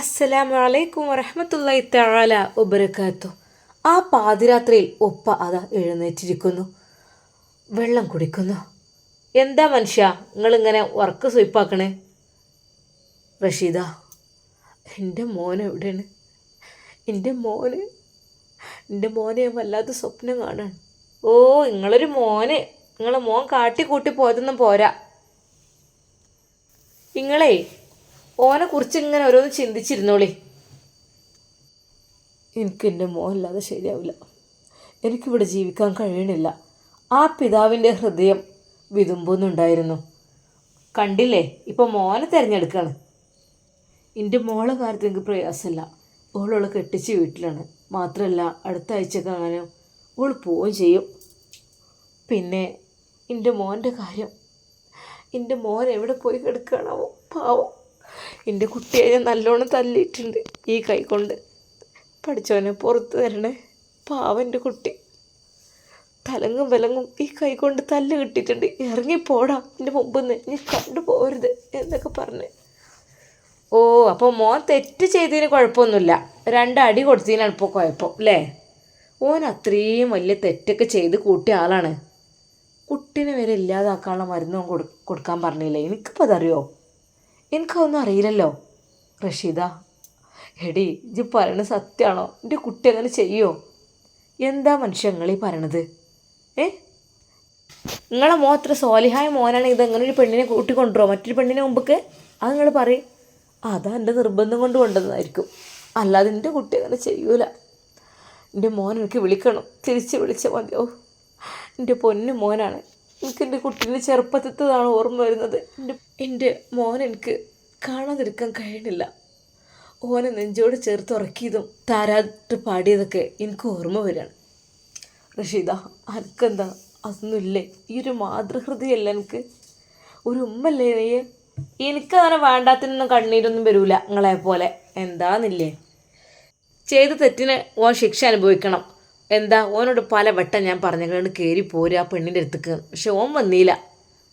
അസ്സലാമു അലൈക്കും വറഹമത്തല്ലായി തആല ഉപരക്കാത്തു ആ പാതിരാത്രിയിൽ ഒപ്പ അതാ എഴുന്നേറ്റിരിക്കുന്നു. വെള്ളം കുടിക്കുന്നു. എന്താ മനുഷ്യ നിങ്ങളിങ്ങനെ വർക്ക് സ്വയ്പ്പാക്കണേ റഷീദ എന്റെ മോൻ എവിടെയാണ്? എന്റെ മോന് എന്റെ മോനെ ഞാൻ വല്ലാത്ത സ്വപ്നം കാണാണ്. ഓ നിങ്ങളൊരു മോനെ. നിങ്ങളെ മോൻ കാട്ടി കൂട്ടി പോയതൊന്നും പോരാ. നിങ്ങളേ ഓനെ കുറിച്ച് ഇങ്ങനെ ഓരോന്ന് ചിന്തിച്ചിരുന്നോളി. എനിക്ക് എന്റെ മോനില്ലാതെ ശരിയാവില്ല. എനിക്കിവിടെ ജീവിക്കാൻ കഴിയണില്ല. ആ പിതാവിന്റെ ഹൃദയം വിതുമ്പുന്നുണ്ടായിരുന്നു. കണ്ടില്ലേ? ഇപ്പം മോനെ തിരഞ്ഞെടുക്കുകയാണ് എന്റെ മോളെ കാര്യത്തിൽ എനിക്ക് പ്രയാസമില്ല. ഓളോളെ കെട്ടിച്ച് വീട്ടിലാണ്. മാത്രമല്ല അടുത്ത ആഴ്ചക്ക് അങ്ങനെ ഓൾ പോവുകയും ചെയ്യും. പിന്നെ എന്റെ മോന്റെ കാര്യം. എന്റെ മോൻ എവിടെ പോയി കിടക്കുകയാണാവോ? പാവം. എന്റെ കുട്ടിയെ ഞാൻ നല്ലോണം തല്ലിയിട്ടുണ്ട്. ഈ കൈ കൊണ്ട്. പഠിച്ചവനെ പുറത്ത് തരണേ പാവം എന്റെ കുട്ടി. തലങ്ങും വിലങ്ങും ഈ കൈ കൊണ്ട് തല്ല് കിട്ടിയിട്ടുണ്ട്. ഇറങ്ങിപ്പോടാ. എന്റെ മുമ്പിൽ നിന്ന് നീ കണ്ടു പോരുത് എന്നൊക്കെ പറഞ്ഞ്. ഓ അപ്പോൾ മോൻ തെറ്റ് ചെയ്തതിന് കുഴപ്പമൊന്നുമില്ല. രണ്ടടി കൊടുത്തതിനാണ് ഇപ്പോൾ കുഴപ്പം അല്ലേ? ഓൻ അത്രയും വലിയ തെറ്റൊക്കെ ചെയ്ത് കൂട്ടിയ ആളാണ്. കുട്ടീനെ വരെ ഇല്ലാതാക്കാനുള്ള മരുന്നും കൊടു കൊടുക്കാൻ പറഞ്ഞില്ലേ? എനിക്കിപ്പോൾ അതറിയോ? എനിക്കതൊന്നും അറിയില്ലല്ലോ. റഷീദ എടി ഇത് പറയണത് സത്യമാണോ എന്റെ കുട്ടി അങ്ങനെ ചെയ്യോ? എന്താ മനുഷ്യ ഈ പറയണത്? ഏ? നിങ്ങളെ മോ അത്ര സോലിഹായ ഇത് അങ്ങനെ ഒരു പെണ്ണിനെ കൂട്ടിക്കൊണ്ടുവരോ മറ്റൊരു പെണ്ണിനെ മുമ്പൊക്കെ അത് നിങ്ങൾ പറയും. അതാ എന്റെ നിർബന്ധം കൊണ്ട് കൊണ്ടുവന്നതായിരിക്കും. അല്ലാതെ എന്റെ കുട്ടി അങ്ങനെ ചെയ്യൂല. എന്റെ മോൻ എനിക്ക് വിളിക്കണം. തിരിച്ച് വിളിച്ചാൽ മതിയോ? എന്റെ പൊന്നു മോനാണ്. എനിക്ക് എന്റെ കുട്ടീന്റെ ചെറുപ്പത്തിത്തതാണ് ഓർമ്മ വരുന്നത്. എന്റെ എന്റെ മോൻ എനിക്ക് കാണാതിരിക്കാൻ കഴിയണില്ല. ഓനെ നെഞ്ചോട് ചേർത്ത് ഉറക്കിയതും താരാട്ട് പാടിയതൊക്കെ എനിക്ക് ഓർമ്മ വരികയാണ്. റഷീദ അനക്കെന്താ? അതൊന്നുമില്ലേ? ഈ ഒരു മാതൃഹൃദയല്ല എനിക്ക്? ഒരു ഉമ്മല്ലേ നീ എനിക്കങ്ങനെ വേണ്ടാത്തിനൊന്നും കണ്ണീരൊന്നും വരൂല നിങ്ങളെ പോലെ എന്താന്നില്ലേ? ചെയ്ത തെറ്റിന് ഓൻ ശിക്ഷ അനുഭവിക്കണം. എന്താ ഓനോട് പല വട്ടം ഞാൻ പറഞ്ഞുകൊണ്ട് കയറി പോരുക ആ പെണ്ണിന്റെ അടുത്തേക്ക്. പക്ഷെ ഓൻ വന്നില്ല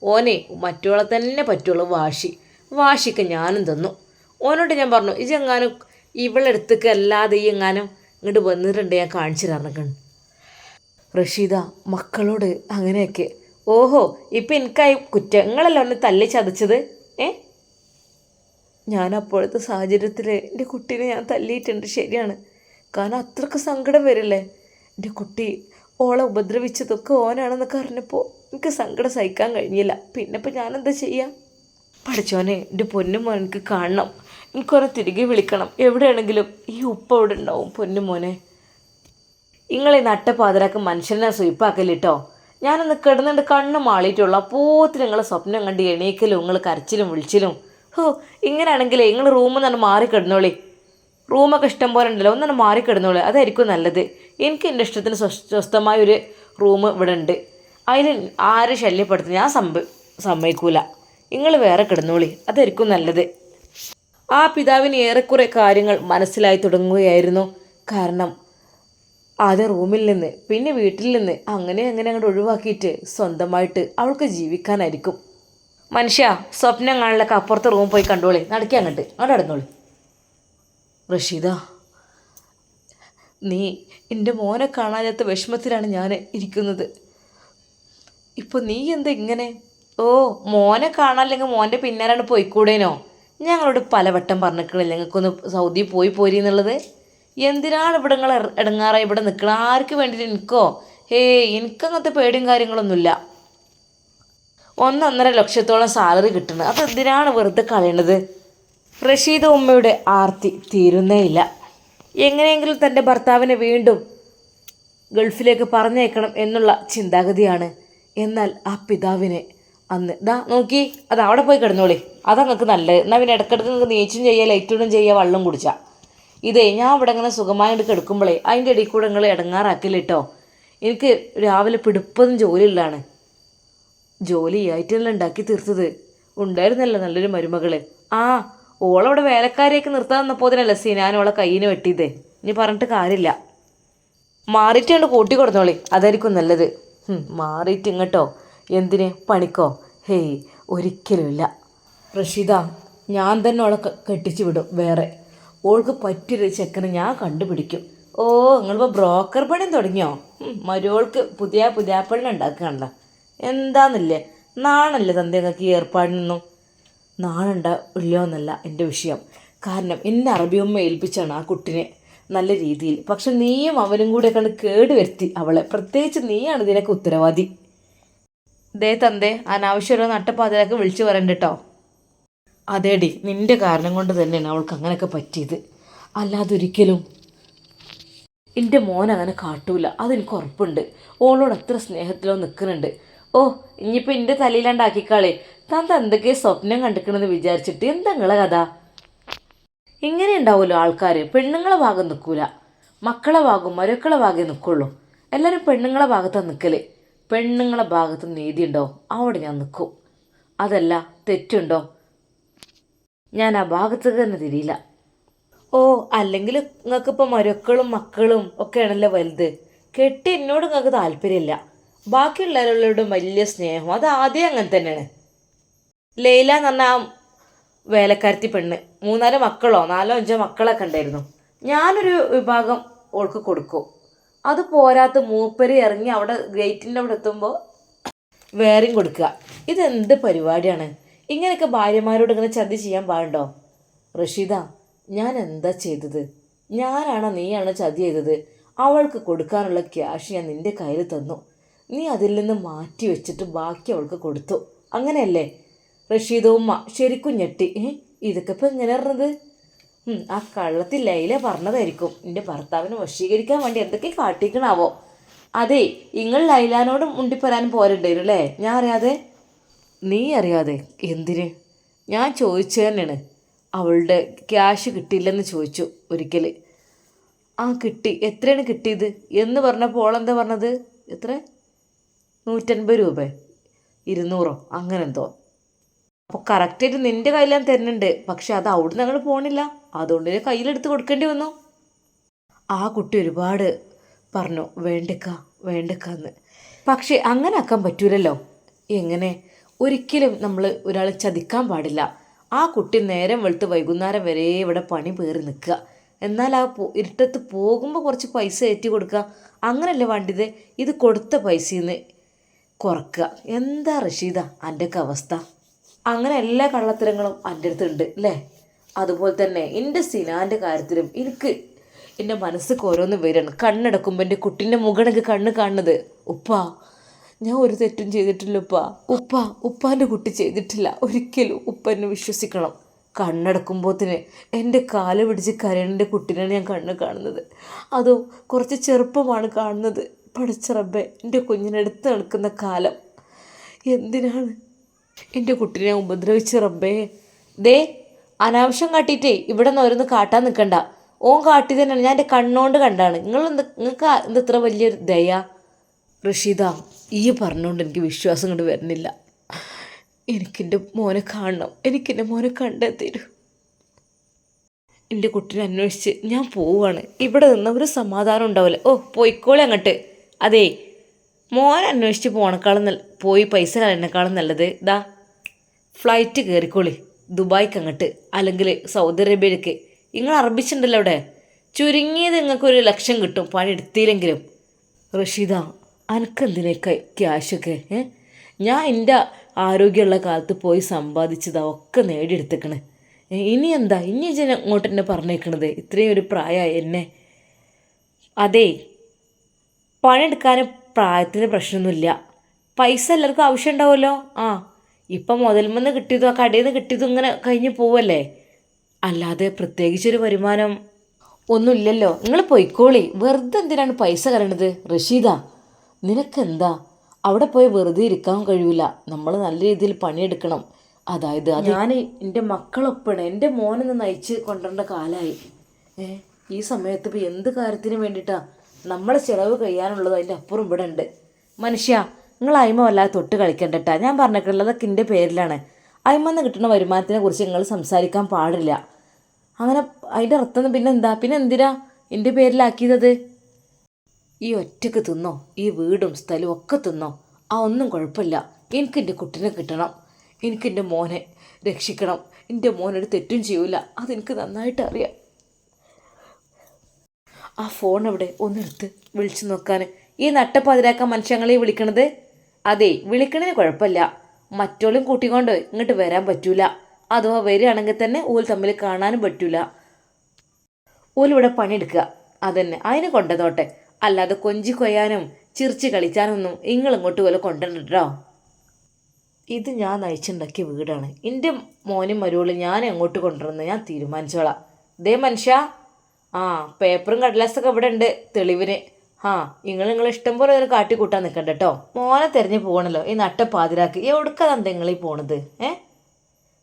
ഓനെ മറ്റുള്ള തന്നെ പറ്റുള്ളൂ വാശി. വാശിക്ക് ഞാനും തന്നു. ഓനോട് ഞാൻ പറഞ്ഞു ഇജെങ്ങാനും ഇവളെ അടുത്തേക്ക് അല്ലാതെ ഈ എങ്ങാനും ഇങ്ങോട്ട് വന്നിട്ടുണ്ട് ഞാൻ കാണിച്ചു തരണക്കാണ് റഷീദ മക്കളോട് അങ്ങനെയൊക്കെ. ഓഹോ ഇപ്പം എനിക്കായി കുറ്റം. നിങ്ങളല്ല ഒന്ന് തല്ലി ചതച്ചത്? ഏ? ഞാൻ അപ്പോഴത്തെ സാഹചര്യത്തിൽ എന്റെ കുട്ടീനെ ഞാൻ തല്ലിയിട്ടുണ്ട്. ശരിയാണ്. കാരണം അത്രയ്ക്ക് സങ്കടം വരില്ലേ? എന്റെ കുട്ടി ഓളെ ഉപദ്രവിച്ചതൊക്കെ ഓനാണെന്നൊക്കെ അറിഞ്ഞപ്പോൾ എനിക്ക് സങ്കടം സഹിക്കാൻ കഴിഞ്ഞില്ല. പിന്നെ ഇപ്പം ഞാനെന്താ ചെയ്യുക പഠിച്ചോനെ എന്റെ പൊന്നു മോൻ എനിക്ക് കാണണം. എനിക്കൊന്ന് തിരികെ വിളിക്കണം. എവിടെയാണെങ്കിലും ഈ ഉപ്പ അവിടെ ഉണ്ടാവും പൊന്നു മോനെ? നിങ്ങളെ നട്ടപ്പാതിരാക്ക് മനുഷ്യനെ സ്വീപ്പാക്കലിട്ടോ? ഞാനൊന്ന് കിടന്നിട്ട് കണ്ണ് മാളിയിട്ടുള്ള അപ്പോത്തിന് നിങ്ങളെ സ്വപ്നം കണ്ട് എണീക്കലും നിങ്ങൾ കരച്ചിലും വിളിച്ചിലും. ഹോ ഇങ്ങനെയാണെങ്കിലേ നിങ്ങൾ റൂമിൽ നിന്ന് മാറി കിടന്നോളി. റൂമൊക്കെ ഇഷ്ടം പോലെ ഉണ്ടല്ലോ ഒന്നാണ് മാറി കിടന്നോളി. അതായിരിക്കും നല്ലത്. എനിക്ക് എന്റെ ഇഷ്ടത്തിന് സ്വസ് സ്വസ്ഥമായ ഒരു റൂം ഇവിടെ ഉണ്ട്. അതിന് ആരും ശല്യപ്പെടുത്തി? ഞാൻ സമ്മ സമ്മതിക്കൂല. നിങ്ങൾ വേറെ കിടന്നോളി. അതായിരിക്കും നല്ലത്. ആ പിതാവിന് ഏറെക്കുറെ കാര്യങ്ങൾ മനസ്സിലായി തുടങ്ങുകയായിരുന്നു. കാരണം ആദ്യം റൂമിൽ നിന്ന് പിന്നെ വീട്ടിൽ നിന്ന് അങ്ങനെ അങ്ങനെ അങ്ങോട്ട് ഒഴിവാക്കിയിട്ട് സ്വന്തമായിട്ട് അവൾക്ക് ജീവിക്കാനായിരിക്കും. മനുഷ്യ സ്വപ്നം കാണലൊക്കെ അപ്പുറത്തെ റൂം പോയി കണ്ടോളി. നടക്കുക അങ്ങോട്ട്. അങ്ങോട്ട് നടന്നോളി. റഷീദ നീ എന്റെ മോനെ കാണാനാത്ത വിഷമത്തിലാണ് ഞാൻ ഇരിക്കുന്നത്. ഇപ്പോൾ നീ എന്താ ഇങ്ങനെ? ഓ മോനെ കാണാനില്ലെങ്കിൽ മോന്റെ പിന്നാലാണ് പോയിക്കൂടേനോ? ഞങ്ങളോട് പലവട്ടം പറഞ്ഞിട്ടില്ല ഞങ്ങൾക്കൊന്ന് സൗദി പോയി പോരി എന്നുള്ളത്. എന്തിനാണ് ഇവിടെ നിങ്ങൾ ഇടങ്ങാറായി ഇവിടെ നിൽക്കണം? ആർക്ക് വേണ്ടിയിട്ട് എനിക്കോ? ഏയ് എനിക്കങ്ങനത്തെ പേടിയും കാര്യങ്ങളൊന്നുമില്ല. ഒന്നൊന്നര ലക്ഷത്തോളം സാലറി കിട്ടുന്നത് അപ്പോൾ എന്തിനാണ് വെറുതെ കളയണത്? റഷീദ ഉമ്മയുടെ ആർത്തി തീരുന്നേ ഇല്ല. എങ്ങനെയെങ്കിലും തന്റെ ഭർത്താവിനെ വീണ്ടും ഗൾഫിലേക്ക് പറഞ്ഞേക്കണം എന്നുള്ള ചിന്താഗതിയാണ്. എന്നാൽ ആ പിതാവിനെ അന്ന് ദാ നോക്കി അത് അവിടെ പോയി കിടന്നോളി. അതാ നിങ്ങൾക്ക് നല്ലത്. എന്നാൽ പിന്നെ ഇടയ്ക്കിടയ്ക്ക് നിങ്ങൾക്ക് നീച്ചും ചെയ്യുക ലൈറ്റൂടും ചെയ്യുക വെള്ളം കുടിച്ചാൽ ഇതേ ഞാൻ ഇവിടെ ഇങ്ങനെ സുഖമായിട്ട് കിടക്കുമ്പോഴേ അതിന്റെ ഇടയിൽ കൂടെ നിങ്ങൾ ഇടങ്ങാറാക്കില്ല കേട്ടോ എനിക്ക് രാവിലെ പിടിപ്പതും ജോലിയുള്ളതാണ്. ജോലി ആയിട്ടല്ല ഉണ്ടാക്കി തീർത്തത്. ഉണ്ടായിരുന്നല്ലോ നല്ലൊരു മരുമകൾ. ആ ഓളവിടെ വേലക്കാരെയൊക്കെ നിർത്താൻ തന്നപ്പോ അതിനല്ല ഓളെ കയ്യിന് വെട്ടിയത്. ഇനി പറഞ്ഞിട്ട് കാര്യമില്ല. മാറിയിട്ട് കണ്ട് കൂട്ടി കൊടുത്തോളി. അതായിരിക്കും നല്ലത്. മാറിയിട്ട് ഇങ്ങോട്ടോ. എന്തിന്? പണിക്കോ? ഹേയ് ഒരിക്കലുമില്ല റഷീദ ഞാൻ തന്നെ ഓളെ കെട്ടിച്ചു വിടും വേറെ. ഓൾക്ക് പറ്റിയൊരു ചെക്കനെ ഞാൻ കണ്ടുപിടിക്കും. ഓ നിങ്ങളിപ്പോൾ ബ്രോക്കർ പണിയും തുടങ്ങിയോ? മരുവൾക്ക് പുതിയ പുതിയ പണി ഉണ്ടാക്കുകയാണല്ലോ. എന്താന്നില്ലേ? നാണല്ലേ തന്തേക്കൊക്കെ ഈ ഏർപ്പാടിനൊന്നും? നാണുണ്ട ഇല്ലയോ എന്നല്ല എന്റെ വിഷയം. കാരണം എന്നെ അറബിയമ്മ ഏൽപ്പിച്ചാണ് ആ കുട്ടിനെ നല്ല രീതിയിൽ. പക്ഷെ നീയും അവനും കൂടെ കണ്ട് കേട് വരുത്തി അവളെ. പ്രത്യേകിച്ച് നീയാണ് ഇതിനൊക്കെ ഉത്തരവാദി. ദേ തന്തേ അനാവശ്യം ഓരോ നട്ടപ്പാതിരൊക്കെ വിളിച്ചു പറയണ്ട കേട്ടോ അതേടി നിന്റെ കാരണം കൊണ്ട് തന്നെയാണ് അവൾക്ക് അങ്ങനെയൊക്കെ പറ്റിയത്. അല്ലാതെ ഒരിക്കലും. എന്റെ മോൻ അങ്ങനെ കാട്ടൂല. അതെനിക്ക് ഉറപ്പുണ്ട്. ഓളോട് അത്ര സ്നേഹത്തിലോ നിൽക്കുന്നുണ്ട് ഓ ഇനിയിപ്പോൾ എന്റെ തലയിലാണ്ടാക്കിക്കാളെ. താൻ എന്തൊക്കെ സ്വപ്നം കണ്ടിക്കണമെന്ന് വിചാരിച്ചിട്ട് എന്താ കഥ? ഇങ്ങനെ ഉണ്ടാവുമല്ലോ ആൾക്കാർ പെണ്ണുങ്ങളെ ഭാഗം നിൽക്കൂല. മക്കളെ ഭാഗം മരുക്കളെ ഭാഗേ നിൽക്കുള്ളൂ. എല്ലാവരും പെണ്ണുങ്ങളെ ഭാഗത്താണ് നിൽക്കൽ പെണ്ണുങ്ങളെ ഭാഗത്ത് നീതിയുണ്ടോ അവിടെ ഞാൻ നിൽക്കും അതല്ല തെറ്റുണ്ടോ? ഞാൻ ആ ഭാഗത്തേക്ക് തന്നെ തിരിയില്ല. ഓ അല്ലെങ്കിൽ നിങ്ങൾക്കിപ്പോൾ മരുക്കളും മക്കളും ഒക്കെ ഒക്കെയാണല്ലോ വലുത്. കെട്ടി എന്നോട് നിങ്ങൾക്ക് താല്പര്യമില്ല. ബാക്കിയുള്ളവരോടും വലിയ സ്നേഹം. അത് ആദ്യം അങ്ങനെ തന്നെയാണ്. ലൈല എന്ന് പറഞ്ഞാൽ ആ വേലക്കാരത്തി പെണ്ണ്. മൂന്നാൽ മക്കളോ നാലോ അഞ്ചോ മക്കളൊക്കെ ഉണ്ടായിരുന്നു. ഞാനൊരു വിഭാഗം ഓൾക്ക് കൊടുക്കും. അത് പോരാത്ത മൂപ്പര് ഇറങ്ങി അവിടെ ഗേറ്റിന്റെ അവിടെ എത്തുമ്പോൾ വേറെയും കൊടുക്കുക. ഇതെന്ത് പരിപാടിയാണ്? ഇങ്ങനെയൊക്കെ ഭാര്യമാരോട് ഇങ്ങനെ ചതി ചെയ്യാൻ പാടുണ്ടോ? റഷീദ ഞാൻ എന്താ ചെയ്തത്? ഞാനാണോ നീയാണോ ചതി ചെയ്തത്? അവൾക്ക് കൊടുക്കാനുള്ള ക്യാഷ് ഞാൻ നിന്റെ കയ്യിൽ തന്നു. നീ അതിൽ നിന്ന് മാറ്റി വെച്ചിട്ട് ബാക്കി അവൾക്ക് കൊടുത്തു. അങ്ങനെയല്ലേ? റഷീദ ഉമ്മ ശരിക്കും ഞെട്ടി. ഇതൊക്കെ ഇപ്പം എങ്ങനെ പറഞ്ഞത്? ആ കള്ളത്തിൽ ലൈല പറഞ്ഞതായിരിക്കും. എന്റെ ഭർത്താവിനെ വശീകരിക്കാൻ വേണ്ടി എന്തൊക്കെ കാട്ടിക്കണാവോ? അതെ നിങ്ങൾ ലൈലാനോട് മുണ്ടിപ്പരാൻ പോരണ്ടേരും അല്ലേ ഞാൻ അറിയാതെ. നീ അറിയാതെ? എന്തിന്? ഞാൻ ചോദിച്ചു തന്നെയാണ്. അവളുടെ ക്യാഷ് കിട്ടിയില്ലെന്ന് ചോദിച്ചു ഒരിക്കൽ ആ കിട്ടി. എത്രയാണ് കിട്ടിയത്? എന്ന് പറഞ്ഞപ്പോൾ എന്താ പറഞ്ഞത്? എത്ര? നൂറ്റൻപത് രൂപ. ഇരുന്നൂറോ? അങ്ങനെ എന്തോ. അപ്പോൾ കറക്റ്റായിട്ട് നിന്റെ കയ്യിൽ ഞാൻ തരുന്നുണ്ട്. പക്ഷെ അത് അവിടുന്ന് ഞങ്ങൾ പോകണില്ല അതുകൊണ്ട് ഞാൻ കയ്യിലെടുത്ത് കൊടുക്കേണ്ടി വന്നു. ആ കുട്ടി ഒരുപാട് പറഞ്ഞു വേണ്ടക്ക വേണ്ടക്കാന്ന്. പക്ഷേ അങ്ങനെ ആക്കാൻ പറ്റൂലല്ലോ. എങ്ങനെ? ഒരിക്കലും നമ്മൾ ഒരാളെ ചതിക്കാൻ പാടില്ല. ആ കുട്ടി നേരം വെളുത്ത് വൈകുന്നേരം വരെ ഇവിടെ പണി പേറി നിൽക്കുക. എന്നാൽ ആ ഇരുട്ടത്ത് പോകുമ്പോൾ കുറച്ച് പൈസ ഏറ്റി കൊടുക്കുക. അങ്ങനല്ലേ വേണ്ടത് ഇത് കൊടുത്ത പൈസയിൽ നിന്ന് കുറക്കുക. എന്താ റഷീദ? അന്റെയൊക്കെ അവസ്ഥ? അങ്ങനെ എല്ലാ കള്ളത്തരങ്ങളും എന്റെ അടുത്തുണ്ട് അല്ലേ അതുപോലെ തന്നെ എന്റെ സിനാന്റെ കാര്യത്തിലും എനിക്ക് എന്റെ മനസ്സിക്ക് ഓരോന്ന് വരികയാണ്. കണ്ണടക്കുമ്പോൾ എന്റെ കുട്ടീന്റെ മുകളിലേക്ക് കണ്ണ് കാണുന്നത്. ഉപ്പ ഞാൻ ഒരു തെറ്റും ചെയ്തിട്ടില്ല ഉപ്പ. ഉപ്പ ഉപ്പാന്റെ കുട്ടി ചെയ്തിട്ടില്ല. ഒരിക്കലും ഉപ്പ എന്നെ വിശ്വസിക്കണം. കണ്ണടക്കുമ്പോത്തിന് എന്റെ കാൽ പിടിച്ച് കരയണന്റെ കുട്ടീനാണ് ഞാൻ കണ്ണ് കാണുന്നത്. അതും കുറച്ച് ചെറുപ്പമാണ് കാണുന്നത്. പഠിച്ച റബ്ബെ എന്റെ കുഞ്ഞിനടുത്ത് നടക്കുന്ന കാലം. എന്തിനാണ് എന്റെ കുട്ടീനെ ഉപദ്രവിച്ച് റബ്ബേ. ദേ അനാവശ്യം കാട്ടിയിട്ടേ ഇവിടെ നിന്ന് ഓരോന്ന് കാട്ടാൻ നിൽക്കണ്ട ഓൻ കാട്ടി തന്നെയാണ്. ഞാൻ എന്റെ കണ്ണോണ്ട് കണ്ടാണ്. നിങ്ങൾ നിങ്ങൾക്ക് എന്ത് ഇത്ര വലിയൊരു ദയ? റഷീദ ഈ പറഞ്ഞുകൊണ്ട് എനിക്ക് വിശ്വാസം കൊണ്ട് വരുന്നില്ല. എനിക്കെന്റെ മോനെ കാണണം. എനിക്കെന്റെ മോനെ കണ്ടേ തരൂ. എന്റെ കുട്ടീനെ അന്വേഷിച്ച് ഞാൻ പോവുകയാണ് ഇവിടെ നിന്ന് ഒരു സമാധാനം ഉണ്ടാവില്ല. ഓ പോയിക്കോളെ അങ്ങോട്ട്. അതേ മോൻ അന്വേഷിച്ച് പോണേക്കാളും നല്ല പോയി പൈസ കളയുന്നേക്കാളും നല്ലത്. ഇതാ ഫ്ലൈറ്റ് കയറിക്കോളി ദുബായ്ക്ക് അങ്ങോട്ട് അല്ലെങ്കിൽ സൗദി അറേബ്യയിലേക്ക്. നിങ്ങൾ അറബിച്ചിട്ടുണ്ടല്ലോ അവിടെ. ചുരുങ്ങിയത് നിങ്ങൾക്കൊരു ലക്ഷം കിട്ടും പണി എടുത്തില്ലെങ്കിലും. റഷീദ അനക്കെന്തിനേക്ക ക്യാഷൊക്കെ ഏ? ഞാൻ എന്റെ ആരോഗ്യമുള്ള കാലത്ത് പോയി സമ്പാദിച്ചതാ ഒക്കെ നേടിയെടുത്തേക്കണ്. ഇനി എന്താ? ഇനി ജന ഇങ്ങോട്ട് എന്നെ പറഞ്ഞേക്കണത്? ഇത്രയും ഒരു പ്രായമായി എന്നെ. അതേ പണിയെടുക്കാനും പ്രായത്തിന് പ്രശ്നമൊന്നുമില്ല. പൈസ എല്ലാവർക്കും ആവശ്യം ഉണ്ടാവുമല്ലോ ആ ഇപ്പം മുതൽമെന്ന് കിട്ടിയതും ആ കടയിൽ നിന്ന് കിട്ടിയതും ഇങ്ങനെ കഴിഞ്ഞ് പോവല്ലേ? അല്ലാതെ പ്രത്യേകിച്ചൊരു വരുമാനം ഒന്നുമില്ലല്ലോ. നിങ്ങൾ പൊയ്ക്കോളി. വെറുതെ എന്തിനാണ് പൈസ കരണത് റഷീദ നിനക്കെന്താ? അവിടെ പോയി വെറുതെ ഇരിക്കാൻ കഴിയില്ല നമ്മൾ നല്ല രീതിയിൽ പണിയെടുക്കണം. അതായത് അത് ഞാൻ എന്റെ മക്കളൊപ്പണ് എന്റെ മോനൊന്ന് നയിച്ച് കൊണ്ടുവരേണ്ട കാലമായി. ഏ ഈ സമയത്ത് ഇപ്പോൾ എന്ത് കാര്യത്തിന് വേണ്ടിയിട്ടാ? നമ്മളെ ചിലവ് കഴിയാനുള്ളത് അതിന്റെ അപ്പുറം ഇവിടെ ഉണ്ട്. മനുഷ്യ നിങ്ങൾ അയിമ വല്ലാതെ തൊട്ട് കളിക്കണ്ടട്ടാ. ഞാൻ പറഞ്ഞിട്ടുള്ളത് അതൊക്കെ എന്റെ പേരിലാണ്. അയിമന്ന് കിട്ടുന്ന വരുമാനത്തിനെ കുറിച്ച് നിങ്ങൾ സംസാരിക്കാൻ പാടില്ല. അങ്ങനെ അതിന്റെ അർത്ഥം പിന്നെ എന്താ? പിന്നെ എന്തിനാ എന്റെ പേരിലാക്കിയത്? ഈ ഒറ്റയ്ക്ക് തിന്നോ? ഈ വീടും സ്ഥലവും ഒക്കെ തിന്നോ? ആ ഒന്നും കുഴപ്പമില്ല. എനിക്ക് കുട്ടീനെ കിട്ടണം. എനിക്ക് എന്റെ മോനെ രക്ഷിക്കണം. എന്റെ മോനൊരു തെറ്റും ചെയ്യൂല. അതെനിക്ക് നന്നായിട്ട് അറിയാം. ആ ഫോൺ എവിടെ ഒന്നെടുത്ത് വിളിച്ചു നോക്കാൻ ഈ നട്ടപ്പതിരാക്കാൻ മനുഷ്യങ്ങളെ വിളിക്കണത്? അതെ വിളിക്കണതിന് കുഴപ്പമില്ല. മറ്റോളും കൂട്ടിക്കൊണ്ട് ഇങ്ങോട്ട് വരാൻ പറ്റൂല. അഥവാ വരികയാണെങ്കിൽ തന്നെ ഓൽ തമ്മിൽ കാണാനും പറ്റൂല. ഓലിവിടെ പണിയെടുക്കുക. അതന്നെ അതിന് കൊണ്ടതോട്ടെ അല്ലാതെ കൊഞ്ചി കൊയ്യാനും ചിരിച്ച് കളിച്ചാനൊന്നും ഇങ്ങളിങ്ങോട്ട് പോലെ കൊണ്ടുവന്നിട്ടോ ഇത് ഞാൻ നയിച്ചുണ്ടാക്കിയ വീടാണ്. എന്റെ മോനും മരുവളും ഞാൻ എങ്ങോട്ട് കൊണ്ടുവരുന്നത്. ഞാൻ തീരുമാനിച്ചോളാം. ദേ മനുഷ്യ. ആ പേപ്പറും കടലാസൊക്കെ ഇവിടെ ഉണ്ട് തെളിവിന്. ആ നിങ്ങൾ നിങ്ങൾ ഇഷ്ടം പോലെ ഒരു കാട്ടി കൂട്ടാൻ നിൽക്കണ്ട കേട്ടോ മോനെ തിരഞ്ഞു പോകണല്ലോ ഈ നട്ട പാതിരാക്ക്. എവിടേക്കാണ് നിങ്ങൾ ഈ പോണത് ഏ?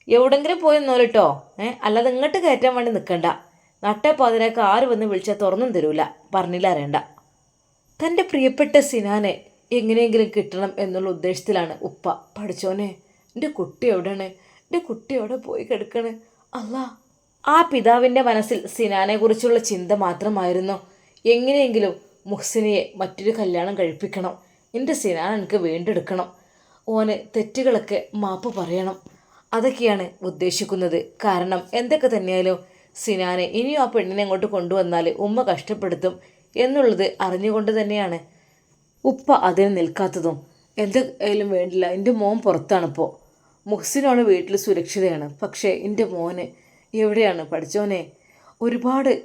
എവിടെങ്കിലും പോയി നിന്നോലിട്ടോ ഏ? അല്ലാതെ ഇങ്ങോട്ട് കയറ്റാൻ വേണ്ടി നിൽക്കണ്ട നട്ട പാതിരാക്ക് ആര് വന്ന് വിളിച്ചാൽ തുറന്നും തരൂല പറഞ്ഞില്ല അറിയണ്ട. തന്റെ പ്രിയപ്പെട്ട സിനാനെ എങ്ങനെയെങ്കിലും കിട്ടണം എന്നുള്ള ഉദ്ദേശത്തിലാണ് ഉപ്പ. പഠിച്ചോനെ എന്റെ കുട്ടി എവിടെയാണ്? എന്റെ കുട്ടി എവിടെ പോയി കിടക്കണേ? അല്ലാ ആ പിതാവിന്റെ മനസ്സിൽ സിനാനെക്കുറിച്ചുള്ള ചിന്ത മാത്രമായിരുന്നു. എങ്ങനെയെങ്കിലും മുഹ്സിനിയെ മറ്റൊരു കല്യാണം കഴിപ്പിക്കണം. എന്റെ സിനാൻ എനിക്ക് വീണ്ടെടുക്കണം. ഓന് തെറ്റുകളൊക്കെ മാപ്പ് പറയണം. അതൊക്കെയാണ് ഉദ്ദേശിക്കുന്നത്. കാരണം എന്തൊക്കെ തന്നെയാലും സിനാനെ ഇനിയും ആ പെണ്ണിനെ അങ്ങോട്ട് കൊണ്ടുവന്നാൽ ഉമ്മ കഷ്ടപ്പെടുത്തും എന്നുള്ളത് അറിഞ്ഞുകൊണ്ട് തന്നെയാണ് ഉപ്പ അതിന് നിൽക്കാത്തതും. എന്തായാലും വേണ്ടില്ല. എന്റെ മോൻ പുറത്താണിപ്പോൾ മുഹ്സിനോട് വീട്ടിൽ സുരക്ഷിതയാണ്. പക്ഷേ എന്റെ മോന് എവിടെയാണ്? പഠിച്ചോനെ ഒരുപാട്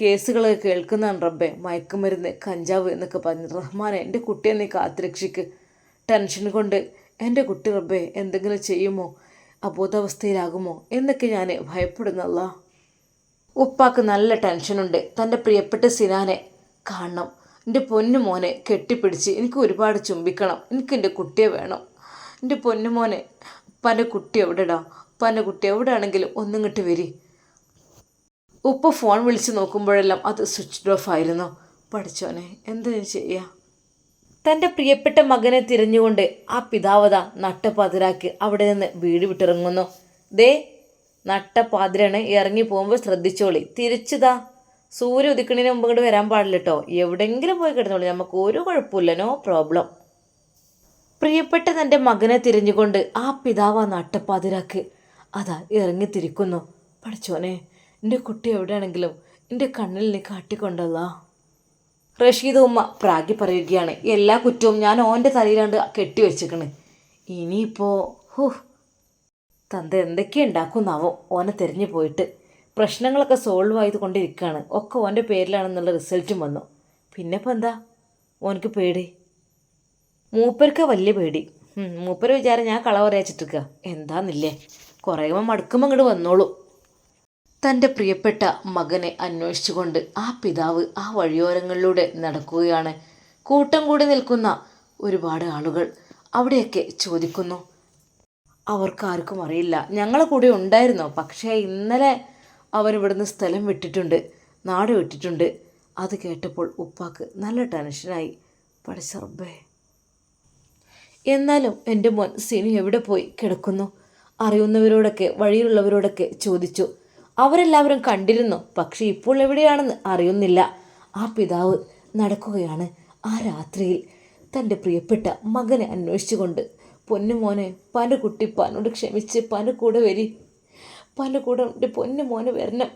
കേസുകൾ കേൾക്കുന്നതാണ് റബ്ബെ. മയക്കുമരുന്ന് കഞ്ചാവ് എന്നൊക്കെ പറഞ്ഞ്. റഹ്മാൻ എന്റെ കുട്ടിയെ നീ കാത്തുരക്ഷിക്ക്. ടെൻഷൻ കൊണ്ട് എന്റെ കുട്ടി റബ്ബെ എന്തെങ്കിലും ചെയ്യുമോ? അബോധാവസ്ഥയിലാകുമോ? എന്നൊക്കെ ഞാൻ ഭയപ്പെടുന്നല്ല ഉപ്പാക്ക് നല്ല ടെൻഷനുണ്ട്. തന്റെ പ്രിയപ്പെട്ട സിനാനെ കാണണം. എന്റെ പൊന്നു മോനെ കെട്ടിപ്പിടിച്ച് എനിക്ക് ഒരുപാട് ചുംബിക്കണം. എനിക്ക് എന്റെ കുട്ടിയെ വേണം. എന്റെ പൊന്നു മോനെ ഉപ്പാന്റെ കുട്ടി എവിടെടാ? ഉപ്പാന്റെ കുട്ടി എവിടെയാണെങ്കിലും ഒന്നിങ്ങിട്ട് വരി. ഉപ്പ ഫോൺ വിളിച്ച് നോക്കുമ്പോഴെല്ലാം അത് സ്വിച്ച് ഓഫ് ആയിരുന്നു. പഠിച്ചോനെ എന്തിനു ചെയ്യുക തന്റെ പ്രിയപ്പെട്ട മകനെ തിരഞ്ഞുകൊണ്ട് ആ പിതാവത നട്ടപ്പാതിരാക്ക് അവിടെ നിന്ന് വീട് വിട്ടിറങ്ങുന്നു. ദേ നട്ടപ്പാതിരാണ് ഇറങ്ങി പോകുമ്പോൾ ശ്രദ്ധിച്ചോളി. തിരിച്ചുതാ സൂര്യ ഉദിക്കണതിന് മുമ്പ് ഇങ്ങോട്ട് വരാൻ പാടില്ല കേട്ടോ എവിടെയെങ്കിലും പോയി കിടന്നോളൂ. നമുക്ക് ഒരു കുഴപ്പമില്ല. No problem. പ്രിയപ്പെട്ട തന്റെ മകനെ തിരിഞ്ഞുകൊണ്ട് ആ പിതാവ് നട്ടപ്പാതിരാക്ക് അതാ ഇറങ്ങിത്തിരിക്കുന്നു പഠിച്ചോനെ എന്റെ കുട്ടി എവിടെയാണെങ്കിലും എന്റെ കണ്ണിൽ നീ കാട്ടിക്കൊണ്ടല്ല? റഷീദ് ഉമ്മ പ്രാഗി പറയുകയാണ് എല്ലാ കുറ്റവും ഞാൻ ഓന്റെ തലയിലാണ്ട് കെട്ടിവെച്ചിക്കണ് ഇനിയിപ്പോൾ ഹൂ തന്ത എന്തൊക്കെ ഉണ്ടാക്കുന്നാവോ ഓനെ തിരഞ്ഞു പോയിട്ട്. പ്രശ്നങ്ങളൊക്കെ സോൾവ് ആയതുകൊണ്ടിരിക്കുകയാണ് ഒക്കെ ഓന്റെ പേരിലാണെന്നുള്ള റിസൾട്ടും വന്നു. പിന്നെ ഇപ്പം എന്താ? ഓനക്ക് പേടി. മൂപ്പർക്ക് വലിയ പേടി. മൂപ്പർ വിചാരം ഞാൻ കള പറയാച്ചിട്ടിരിക്കുക എന്താന്നില്ലേ? കുറയുമ്പോൾ മടുക്കുമ്പോൾ അങ്ങോട്ട് വന്നോളൂ. തന്റെ പ്രിയപ്പെട്ട മകനെ അന്വേഷിച്ചുകൊണ്ട് ആ പിതാവ് ആ വഴിയോരങ്ങളിലൂടെ നടക്കുകയാണ്. കൂട്ടം കൂടി നിൽക്കുന്ന ഒരുപാട് ആളുകൾ അവിടെയൊക്കെ ചോദിക്കുന്നു. അവർക്കാർക്കും അറിയില്ല. ഞങ്ങളെ കൂടെ ഉണ്ടായിരുന്നു? പക്ഷേ ഇന്നലെ അവരിവിടുന്ന് സ്ഥലം വിട്ടിട്ടുണ്ട് നാട് വിട്ടിട്ടുണ്ട്. അത് കേട്ടപ്പോൾ ഉപ്പാക്ക് നല്ല ടെൻഷനായി പഠിച്ചറബേ എന്നാലും എന്റെ മോൻ സിനി എവിടെ പോയി കിടക്കുന്നു? അറിയുന്നവരോടൊക്കെ വഴിയിലുള്ളവരോടൊക്കെ ചോദിച്ചു. അവരെല്ലാവരും കണ്ടിരുന്നു പക്ഷെ ഇപ്പോൾ എവിടെയാണെന്ന് അറിയുന്നില്ല. ആ പിതാവ് നടക്കുകയാണ് ആ രാത്രിയിൽ. തന്റെ പ്രിയപ്പെട്ട മകനെ അന്വേഷിച്ചുകൊണ്ട് പൊന്നുമോനെ പന കുട്ടി പനോട് ക്ഷമിച്ച് പന കൂടെ വരി. പന കൂടെ എന്റെ പൊന്നു മോനെ വരണം.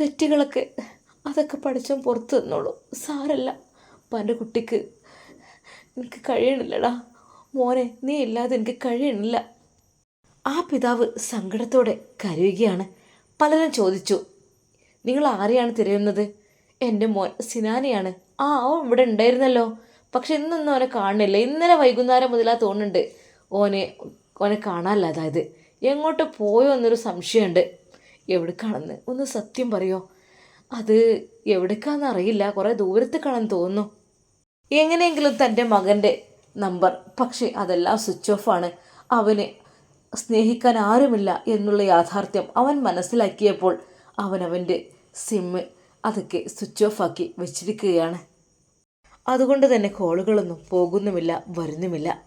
തെറ്റുകളൊക്കെ അതൊക്കെ പഠിച്ചോ പുറത്ത് നിന്നോളൂ. സാരല്ല പന കുട്ടിക്ക് എനിക്ക് കഴിയണില്ലടാ. മോനെ നീ ഇല്ലാതെ എനിക്ക് കഴിയണില്ല. ആ പിതാവ് സങ്കടത്തോടെ കരയുകയാണ്. പലരും ചോദിച്ചു നിങ്ങൾ ആരെയാണ് തിരയുന്നത്? എന്റെ മോൻ സിനാനിയാണ്. ആ അവൻ ഇവിടെ ഉണ്ടായിരുന്നല്ലോ. പക്ഷെ ഇന്നൊന്നും അവനെ കാണുന്നില്ല. ഇന്നലെ വൈകുന്നേരം മുതലാ തോന്നുന്നുണ്ട്. ഓനെ ഓനെ കാണാനല്ല. അതായത് എങ്ങോട്ട് പോയോ എന്നൊരു സംശയമുണ്ട്. എവിടേക്കാണെന്ന് ഒന്ന് സത്യം പറയോ? അത് എവിടേക്കാണെന്ന് അറിയില്ല. കുറേ കാണാൻ തോന്നുന്നു. എങ്ങനെയെങ്കിലും തന്റെ മകന്റെ നമ്പർ. പക്ഷേ അതെല്ലാം സ്വിച്ച് ഓഫ് ആണ്. അവനെ സ്നേഹിക്കാൻ ആരുമില്ല എന്നുള്ള യാഥാർത്ഥ്യം അവൻ മനസ്സിലാക്കിയപ്പോൾ അവനവന്റെ സിമ്മ് അതൊക്കെ സ്വിച്ച് ഓഫ് ആക്കി വെച്ചിരിക്കുകയാണ്. അതുകൊണ്ട് തന്നെ കോളുകളൊന്നും പോകുന്നുമില്ല വരുന്നുമില്ല.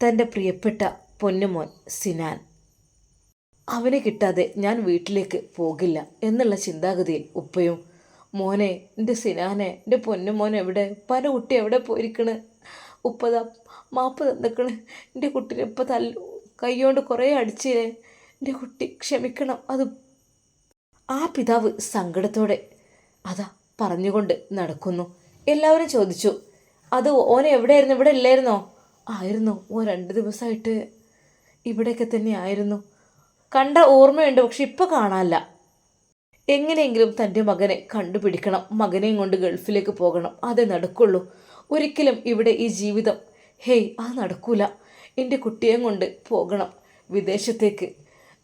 തന്റെ പ്രിയപ്പെട്ട പൊന്നുമോൻ സിനാൻ അവനെ കിട്ടാതെ ഞാൻ വീട്ടിലേക്ക് പോകില്ല എന്നുള്ള ചിന്താഗതിയിൽ ഉപ്പയും മോനെ എന്റെ സിനാനെ എന്റെ പൊന്നുമോൻ എവിടെ? പല കുട്ടി എവിടെ പോയിരിക്കണ്? ഉപ്പതാ മാപ്പ് തന്നിക്കണ്. എന്റെ കുട്ടീനെ ഇപ്പം തല്ലു കൈകൊണ്ട് കുറേ അടിച്ചില്ലേ എന്റെ കുട്ടി ക്ഷമിക്കണം അത് ആ പിതാവ് സങ്കടത്തോടെ അതാ പറഞ്ഞുകൊണ്ട് നടക്കുന്നു. എല്ലാവരും ചോദിച്ചു അത് ഓൻ എവിടെയായിരുന്നു? ഇവിടെ ഇല്ലായിരുന്നോ? ആയിരുന്നു ഓ രണ്ട് ദിവസമായിട്ട് ഇവിടെയൊക്കെ തന്നെ ആയിരുന്നു. കണ്ട ഓർമ്മയുണ്ട് പക്ഷെ ഇപ്പം കാണാനില്ല. എങ്ങനെയെങ്കിലും തന്റെ മകനെ കണ്ടുപിടിക്കണം. മകനെയും കൊണ്ട് ഗൾഫിലേക്ക് പോകണം. അതേ നടക്കുള്ളൂ. ഒരിക്കലും ഇവിടെ ഈ ജീവിതം ഹേയ് ആ നടക്കൂല. എന്റെ കുട്ടിയേയും കൊണ്ട് പോകണം വിദേശത്തേക്ക്.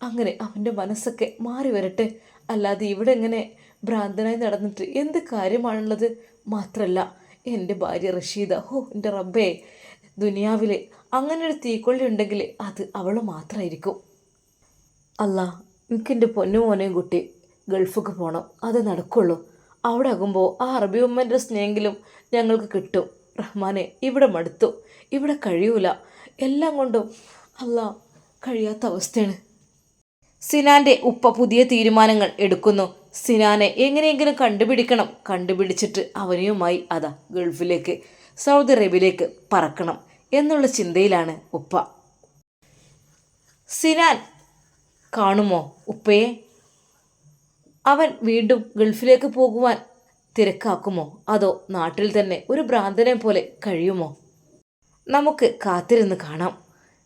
അങ്ങനെ അവന്റെ മനസ്സൊക്കെ മാറി വരട്ടെ. അല്ലാതെ ഇവിടെ ഇങ്ങനെ ഭ്രാന്തനായി നടന്നിട്ട് എന്ത് കാര്യമാണുള്ളത് മാത്രമല്ല എന്റെ ഭാര്യ റഷീദ ഹോ എന്റെ റബ്ബേ. ദുനിയാവിൽ അങ്ങനെ ഒരു തീക്കൊള്ളി ഉണ്ടെങ്കിൽ അത് അവൾ മാത്രമായിരിക്കും അല്ല എനിക്കെന്റെ പൊന്നു മോനെയും കുട്ടി ഗൾഫിക്ക് പോകണം അത് നടക്കുള്ളൂ. അവിടെ ആകുമ്പോൾ ആ അറബി ഉമ്മന്റെ ഞങ്ങൾക്ക് കിട്ടും. റഹ്മാനെ ഇവിടെ മടുത്തു. ഇവിടെ കഴിയൂല. എല്ലാം കൊണ്ടും അല്ല കഴിയാത്ത അവസ്ഥയാണ്. സിനാന്റെ ഉപ്പ പുതിയ തീരുമാനങ്ങൾ എടുക്കുന്നു. സിനാനെ എങ്ങനെയെങ്കിലും കണ്ടുപിടിക്കണം. കണ്ടുപിടിച്ചിട്ട് അവനെയുമായി അതാ ഗൾഫിലേക്ക് സൗദി അറേബ്യയിലേക്ക് പറക്കണം എന്നുള്ള ചിന്തയിലാണ് ഉപ്പ. സിനാൻ കാണുമോ ഉപ്പയെ? അവൻ വീണ്ടും ഗൾഫിലേക്ക് പോകുവാൻ തിരക്കാക്കുമോ? അതോ നാട്ടിൽ തന്നെ ഒരു ഭ്രാന്തനെ പോലെ കഴിയുമോ? നമുക്ക് കാത്തിരുന്ന് കാണാം.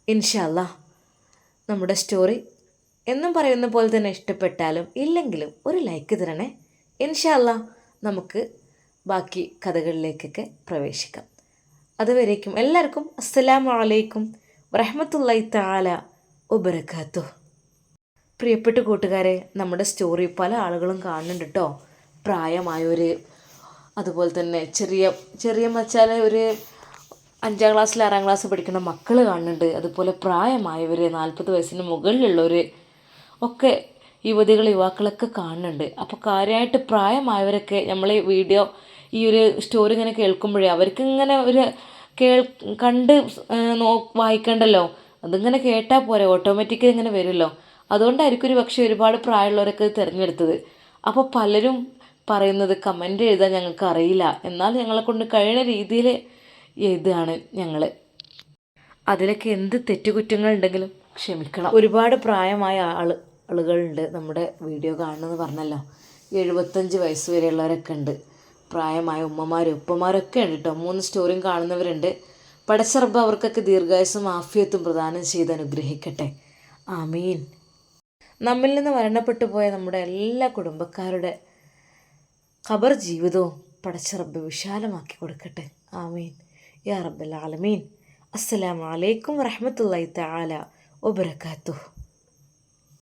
ഇൻഷല്ല നമ്മുടെ സ്റ്റോറി എന്നും പറയുന്ന പോലെ തന്നെ ഇഷ്ടപ്പെട്ടാലും ഇല്ലെങ്കിലും ഒരു ലൈക്ക് തരണേ. ഇൻഷല്ല നമുക്ക് ബാക്കി കഥകളിലേക്കൊക്കെ പ്രവേശിക്കാം. അതുവരേക്കും എല്ലാവർക്കും അസ്സലാമു അലൈക്കും വറഹമത്തല്ലായി താല ഉബരക്കാത്തു പ്രിയപ്പെട്ട കൂട്ടുകാരെ നമ്മുടെ സ്റ്റോറി പല ആളുകളും കാണുന്നുണ്ട് കേട്ടോ പ്രായമായവർ അതുപോലെ തന്നെ ചെറിയ ചെറിയ മച്ചാൽ ഒരു അഞ്ചാം ക്ലാസ്സിൽ ആറാം ക്ലാസ് പഠിക്കുന്ന മക്കൾ കാണുന്നുണ്ട്. അതുപോലെ പ്രായമായവർ നാൽപ്പത് വയസ്സിന് മുകളിലുള്ളവർ ഒക്കെ യുവതികൾ യുവാക്കളൊക്കെ കാണുന്നുണ്ട്. അപ്പോൾ കാര്യമായിട്ട് പ്രായമായവരൊക്കെ നമ്മൾ ഈ വീഡിയോ ഈ ഒരു സ്റ്റോറി ഇങ്ങനെ കേൾക്കുമ്പോഴേ അവർക്ക് ഇങ്ങനെ ഒരു കേൾ കണ്ട് നോ വായിക്കണ്ടല്ലോ? അതിങ്ങനെ കേട്ടാൽ പോരെ ഓട്ടോമാറ്റിക്കലി ഇങ്ങനെ വരുമല്ലോ? അതുകൊണ്ടായിരിക്കും ഒരു പക്ഷേ ഒരുപാട് പ്രായമുള്ളവരൊക്കെ തിരഞ്ഞെടുത്തത്. അപ്പോൾ പലരും പറയുന്നത് കമന്റ് എഴുതാൻ ഞങ്ങൾക്ക് അറിയില്ല. എന്നാൽ ഞങ്ങളെ കൊണ്ട് കഴിയുന്ന രീതിയിൽ എഴുതുകയാണ് ഞങ്ങൾ. അതിലൊക്കെ എന്ത് തെറ്റുകുറ്റങ്ങൾ ഉണ്ടെങ്കിലും ക്ഷമിക്കണം. ഒരുപാട് പ്രായമായ ആൾ ആളുകളുണ്ട് നമ്മുടെ വീഡിയോ കാണുന്നത് പറഞ്ഞല്ലോ. എഴുപത്തഞ്ച് വയസ്സ് വരെയുള്ളവരൊക്കെ ഉണ്ട്. പ്രായമായ ഉമ്മമാരും ഉപ്പമാരൊക്കെ ഉണ്ട് കേട്ടോ. മൂന്ന് സ്റ്റോറിയും കാണുന്നവരുണ്ട്. പടച്ചറബ് അവർക്കൊക്കെ ദീർഘായുസും ആഫിയത്തും പ്രദാനം ചെയ്ത് അനുഗ്രഹിക്കട്ടെ. ആമീൻ. നമ്മിൽ നിന്ന് മരണപ്പെട്ടു പോയ നമ്മുടെ എല്ലാ കുടുംബക്കാരുടെ ഖബർ ജീവിതവും പടച്ച റബ്ബ് വിശാലമാക്കി കൊടുക്കട്ടെ. ആമീൻ. യാ റബ്ബൽ ആലമീൻ. അസ്സലാമു അലൈക്കും വറഹമത്തല്ലാഹി തആല വബറകാതുഹു.